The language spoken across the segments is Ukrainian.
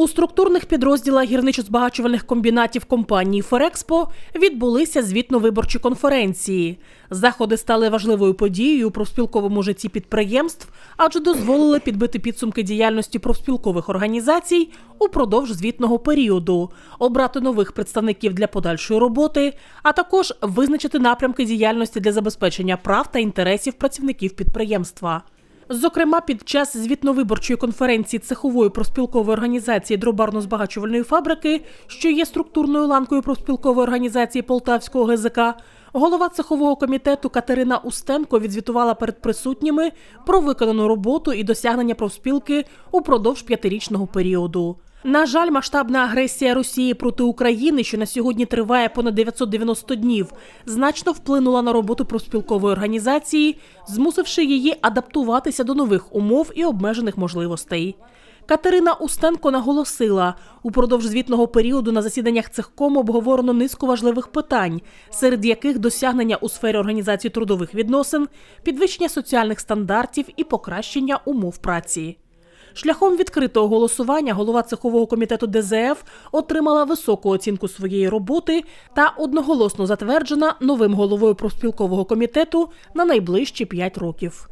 У структурних підрозділах гірничо-збагачувальних комбінатів компанії Ферекспо відбулися звітно-виборчі конференції. Заходи стали важливою подією у профспілковому житті підприємств, адже дозволили підбити підсумки діяльності профспілкових організацій упродовж звітного періоду, обрати нових представників для подальшої роботи, а також визначити напрямки діяльності для забезпечення прав та інтересів працівників підприємства. Зокрема, під час звітно-виборчої конференції цехової профспілкової організації дробарно-збагачувальної фабрики, що є структурною ланкою профспілкової організації Полтавського ГЗК, голова цехового комітету Катерина Устенко відзвітувала перед присутніми про виконану роботу і досягнення профспілки упродовж п'ятирічного періоду. На жаль, масштабна агресія Росії проти України, що на сьогодні триває понад 990 днів, значно вплинула на роботу профспілкової організації, змусивши її адаптуватися до нових умов і обмежених можливостей. Катерина Устенко наголосила, упродовж звітного періоду на засіданнях цехкому обговорено низку важливих питань, серед яких досягнення у сфері організації трудових відносин, підвищення соціальних стандартів і покращення умов праці. Шляхом відкритого голосування голова цехового комітету ДЗФ отримала високу оцінку своєї роботи та одноголосно затверджена новим головою профспілкового комітету на найближчі 5 років.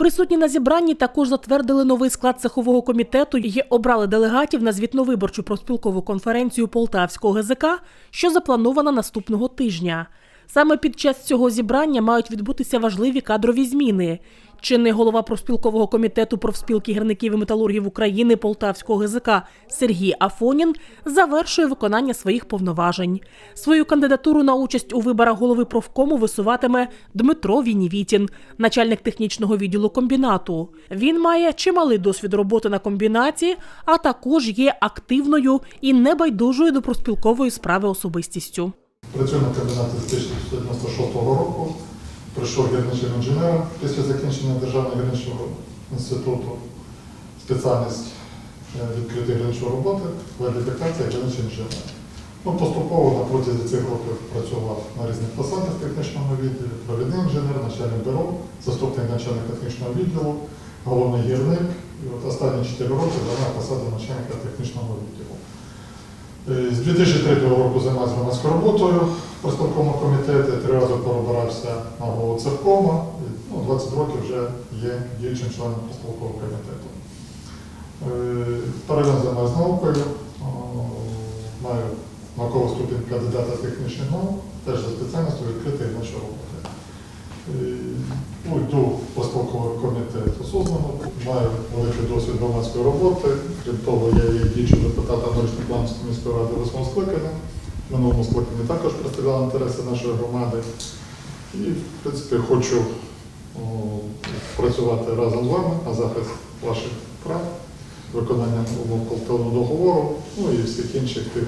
Присутні на зібранні також затвердили новий склад цехового комітету і обрали делегатів на звітно-виборчу профспілкову конференцію Полтавського ГЗК, що запланована наступного тижня. Саме під час цього зібрання мають відбутися важливі кадрові зміни. Чинний голова профспілкового комітету профспілки гірників і металургів України Полтавського ГЗК Сергій Афонін завершує виконання своїх повноважень. Свою кандидатуру на участь у виборах голови профкому висуватиме Дмитро Вінівітін, начальник технічного відділу комбінату. Він має чималий досвід роботи на комбінаті, а також є активною і небайдужою до профспілкової справи особистістю. Працюю на комбінаті з 1996 року. Прийшов гірничим інженером після закінчення Державного гірничого інституту. Спеціальність е, відкритої гірничої роботи, кваліфікація гірничий інженер. Ну, поступово на протязі цих років працював на різних посадах технічного відділу, провідний інженер, начальник бюро, заступник начальника технічного відділу, головний гірник. І от останні 4 роки займаю посаду начальника технічного відділу. Е, З 2003 року займаюся громадською роботою профспілковому комітеті, три рази перебирався на голову церкома, ну, 20 років вже є діючим членом профспілкового комітету. Е, Паралельно займаюся наукою, маю наукову ступінь кандидата технічних наук, теж за спеціальністю відкритої нашої роботи. Е, Ну, йду в профспілковий комітет осознано, маю великий досвід громадської роботи. Крім того, я є діючим депутатом Норічно-Планської міської ради восьмого скликання. В минулому скликанні також представляла інтереси нашої громади. І, в принципі, хочу о, працювати разом з вами на захист ваших прав, виконання умов колективного договору, ну і всіх інших тих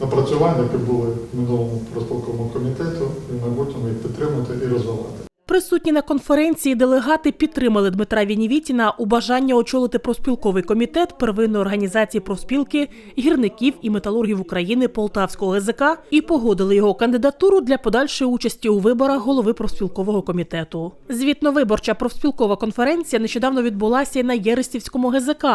напрацювань, які були в минулому профспілковому комітету, і в майбутньому їх підтримати і розвивати. Присутні на конференції делегати підтримали Дмитра Вінівітіна у бажанні очолити профспілковий комітет первинної організації профспілки гірників і металургів України Полтавського ГЗК і погодили його кандидатуру для подальшої участі у виборах голови профспілкового комітету. Звітно-виборча профспілкова конференція нещодавно відбулася і на Єрестівському ГЗК.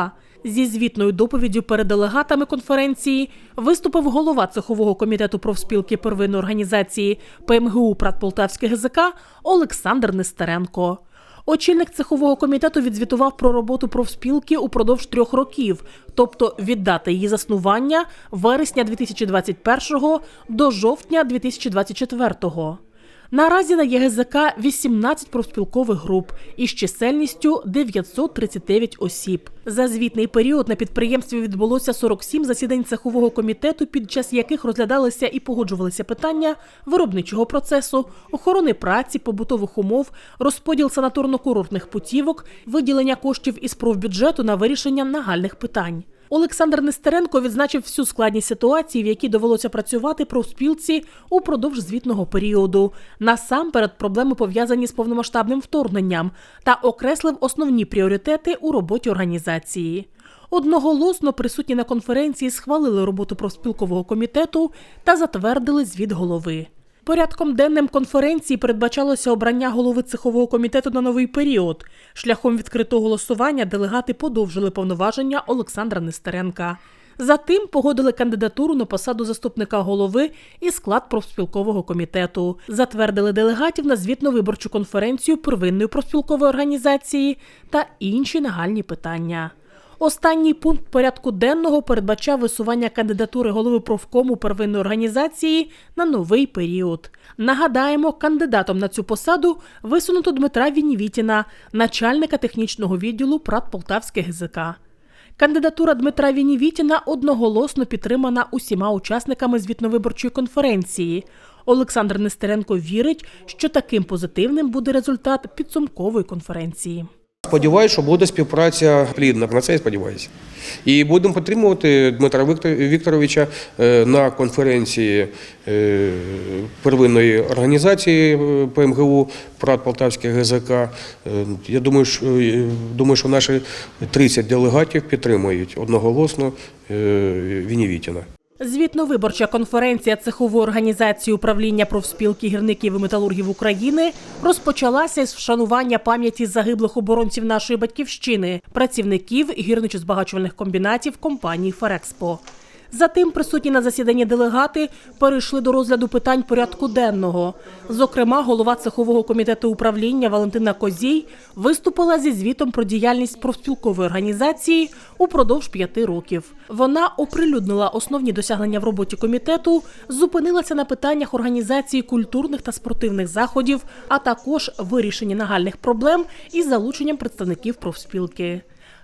Зі звітною доповіддю перед делегатами конференції виступив голова цехового комітету профспілки первинної організації ПМГУ «Прат Полтавське ГЗК Олександр Нестеренко. Очільник цехового комітету відзвітував про роботу профспілки упродовж трьох років, тобто від дати її заснування вересня 2021 до жовтня 2024. Наразі на ЄГЗК 18 профспілкових груп із чисельністю 939 осіб. За звітний період на підприємстві відбулося 47 засідань цехового комітету, під час яких розглядалися і погоджувалися питання виробничого процесу, охорони праці, побутових умов, розподіл санаторно-курортних путівок, виділення коштів із профбюджету на вирішення нагальних питань. Олександр Нестеренко відзначив всю складність ситуації, в якій довелося працювати профспілці упродовж звітного періоду. Насамперед проблеми пов'язані з повномасштабним вторгненням та окреслив основні пріоритети у роботі організації. Одноголосно присутні на конференції схвалили роботу профспілкового комітету та затвердили звіт голови. Порядком денним конференції передбачалося обрання голови цехового комітету на новий період. Шляхом відкритого голосування делегати подовжили повноваження Олександра Нестеренка. Затим погодили кандидатуру на посаду заступника голови і склад профспілкового комітету. Затвердили делегатів на звітно-виборчу конференцію первинної профспілкової організації та інші нагальні питання. Останній пункт порядку денного передбачав висування кандидатури голови профкому первинної організації на новий період. Нагадаємо, кандидатом на цю посаду висунуто Дмитра Вінівітіна, начальника технічного відділу ПРАТ Полтавське ГЗК. Кандидатура Дмитра Вінівітіна одноголосно підтримана усіма учасниками звітновиборчої конференції. Олександр Нестеренко вірить, що таким позитивним буде результат підсумкової конференції. Сподіваюся, що буде співпраця плідна. На це я сподіваюся. І будемо підтримувати Дмитра Вікторовича е, на конференції е, первинної організації е, ПМГУ ПРАТ Полтавське ГЗК. Я думаю, що, думаю, що наші 30 делегатів підтримують одноголосно Вінівітіна. Звітно-виборча конференція цехової організації управління профспілки гірників і металургів України розпочалася із вшанування пам'яті загиблих оборонців нашої батьківщини, працівників гірничо-збагачувальних комбінатів компанії Ферекспо. Затим присутні на засіданні делегати перейшли до розгляду питань порядку денного. Зокрема, голова цехового комітету управління Валентина Козій виступила зі звітом про діяльність профспілкової організації упродовж п'яти років. Вона оприлюднила основні досягнення в роботі комітету, зупинилася на питаннях організації культурних та спортивних заходів, а також вирішення нагальних проблем із залученням представників профспілки.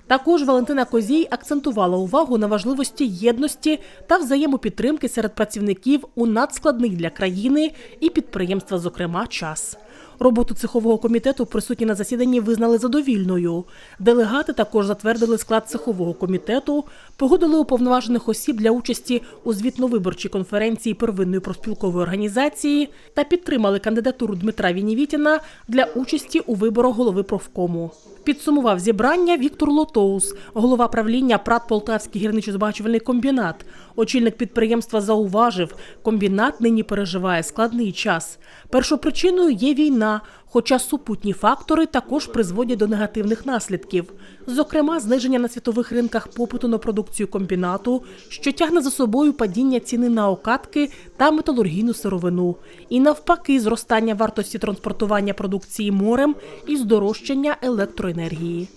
Також Валентина Козій акцентувала увагу на важливості єдності та взаємопідтримки серед працівників у надскладний для країни і підприємства, зокрема, час. Роботу цехового комітету присутні на засіданні визнали задовільною. Делегати також затвердили склад цехового комітету, погодили уповноважених осіб для участі у звітно-виборчій конференції первинної профспілкової організації та підтримали кандидатуру Дмитра Вінівітіна для участі у виборах голови профкому. Підсумував зібрання Віктор Лотоус, голова правління ПРАТ Полтавський гірничо-збагачувальний комбінат. Очільник підприємства зауважив, комбінат нині переживає складний час. Першопричиною є війна, хоча супутні фактори також призводять до негативних наслідків. Зокрема, зниження на світових ринках попиту на продукцію комбінату, що тягне за собою падіння ціни на окатки та металургійну сировину, і навпаки, зростання вартості транспортування продукції морем і здорожчання електроенергії.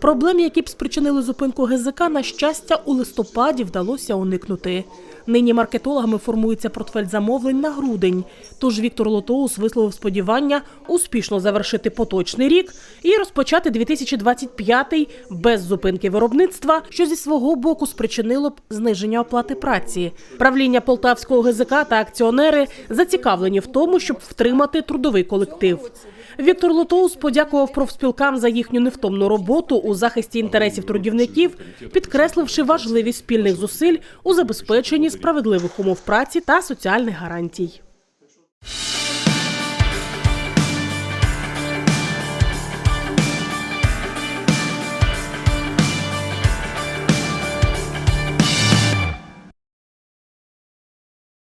Проблем, які б спричинили зупинку ГЗК, на щастя, у листопаді вдалося уникнути. Нині маркетологами формується портфель замовлень на грудень. Тож Віктор Лотоус висловив сподівання успішно завершити поточний рік і розпочати 2025 без зупинки виробництва, що зі свого боку спричинило б зниження оплати праці. Правління полтавського ГЗК та акціонери зацікавлені в тому, щоб втримати трудовий колектив. Віктор Лотоус подякував профспілкам за їхню невтомну роботу у захисті інтересів трудівників, підкресливши важливість спільних зусиль у забезпеченні справедливих умов праці та соціальних гарантій.